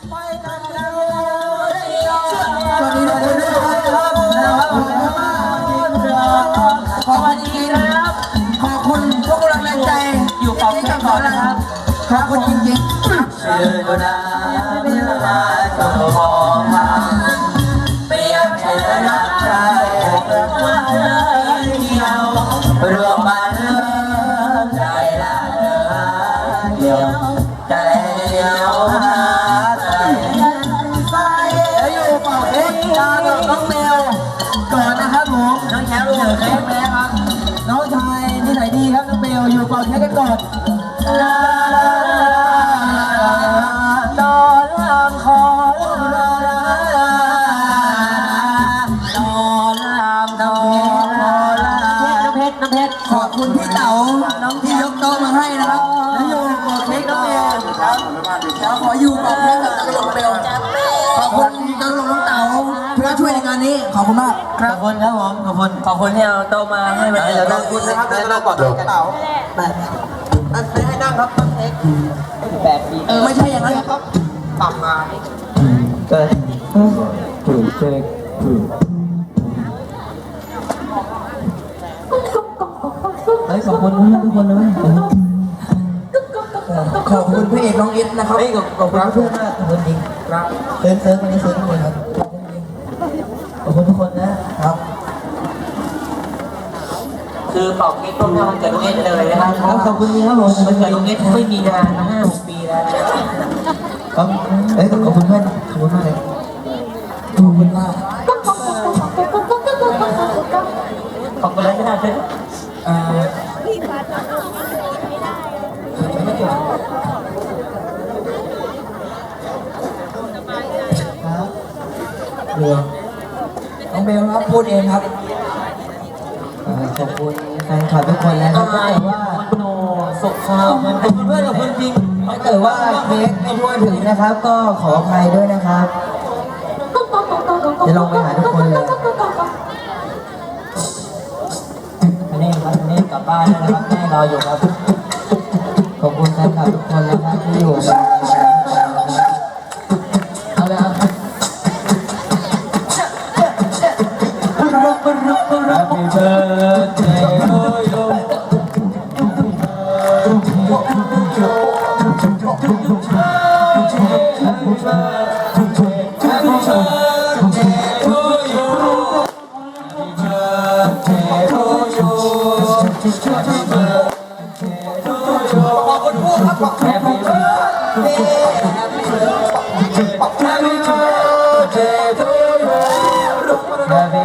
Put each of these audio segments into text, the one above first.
สวัสดีทุกคนด้วยนะครับนะครับผมขอบคุณจริงๆนะครับขอบคุณทุกกำลังใจอยู่เป่าแค่ก่อนนะครับขอบคุณจริงๆเชื่อนะเวลาจะมองมาเปรียบเธอรักใครว่าเลยเดียวรวมมา กตากับน้องเมลก่อนนะครับผมน้องแชมป์เจอเค้เค้กกแม่ครับน้องชายที่ไหนดีครับน้องเมลอยู่เป่าเค้กกันก่อนลาลาลาตอนลามคอลาลาลาตอนลามตอลาลาน้ำเพชรน้ำเพชรขอบคุณพี่เต๋าน้องที่ยกโต๊ะมาให้นะครับแล้วอยู่เป่าเค้กน้องเมลครับเดี๋ยวขออยู่เป่าเค้กกับตลกเมลขอบคุณ ช่วยในงานนี้ ขอบคุณมาก ขอบคุณครับผมขอบคุณขอบคุณที่เอาโตะมาให้วันนี้ขอบคุณนะครับเดี๋ยวเราก่อนกระเป๋าแบบอันไหนให้นั่งครับน้องเค้กแปดปีเออไม่ใช่อย่างนั้นครับปรับมาเกิดถูกเช็คถูกเฮ้ยขอบคุณทุกคนเลยขอบคุณพระเอกน้องอิทนะครับเฮ้ยขอบคุณเพื่อนมากขอบคุณจริงครับเซิร์ฟเซิร์ฟวันนี้เซิร์ฟทุกคนครับ ขอบคุณทุกคนนะครับ คือเป่าเค้กต้มยำมันเกิดตรงนี้เลยนะครับขอบคุณครับผมมันเกิดตรงนี้ไม่มีนานมาห้าหกปีแล้วครับเฮ้ยขอบคุณเพื่อนขอบคุณมากเลยขอบคุณมากขอบคุณแล้วที่น่าซื้อเอ่อครับเรือน้ องเบลครับพูดเองครับขอบคุณแฟนคลับทุกคนแล้วถ้าเกิดว่าโนสุขภาพมันขอบคุณเพื่อนขอบคุณจริงถ้าเกิดว่าเค้กไม่ทั่วถึงนะครับ ก็ขออภัยด้วยนะครับ จะลงไปหาทุกคนเลย อันนี้ครับอันนี้กลับบ้านแล้วนะครับแม่รออยู่ครับ ขอบคุณแฟนคลับทุกคนนะครับที่อยู่กันเอา Happy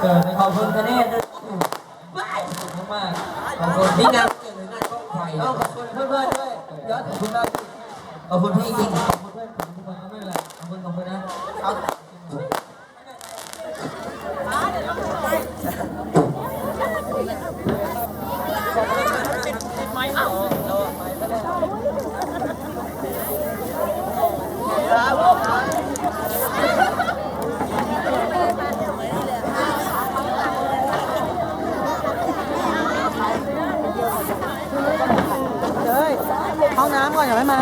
เกิดขอบคุณคะแนนด้วยขอบคุณมากขอบคุณนี่งานเกิดหรืองานก็ไฟเอาขอบคุณเพื่อนๆด้วยยอดขอบคุณมากขอบคุณพี่จริงขอบคุณเพื่อนขอบคุณทุกคนไม่เป็นไรขอบคุณขอบคุณนะ ห้อง น้ำก่อนอย่าไม่มา